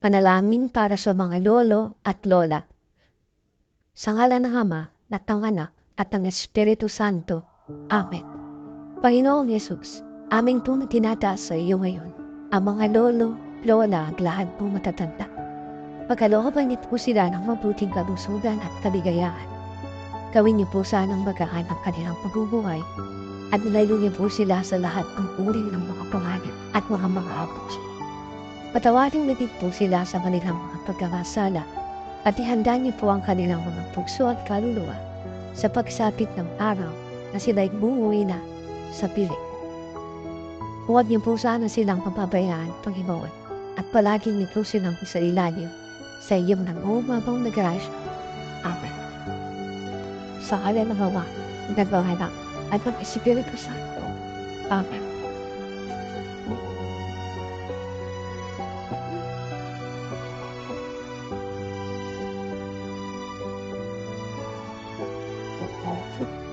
Panalangin para sa mga lolo at lola. Sa ngalan ng Ama, at ng Anak, at ng Espiritu Santo. Amen. Panginoong Yesus, aming po tinataas sa iyo ngayon, ang mga lolo, lola at lahat po matatanda. Pagkalooban niyo po sila ng mabuting kalusugan at kaligayahan. Gawin niyo po sanang magaan ang kanilang pagbubuhay at nilayo niyo po sila sa lahat ng uri ng mga pangalan at mga mga hapos. Patawarin niyo po sila sa kanilang mga pagkakasala at ihanda niyo po ang kanilang mga puso at kaluluwa sa pagsapit ng araw na sila'y bumuwi na sa piling. Huwag niyo po sana silang papabayaan, Panginoon, at palaging niyo po silang sa ilalim sa iyong nangumabang na grasya. Amen. Sa kanya ng Ama, nagbawanak at ng Espiritu Santo. Amen. 哦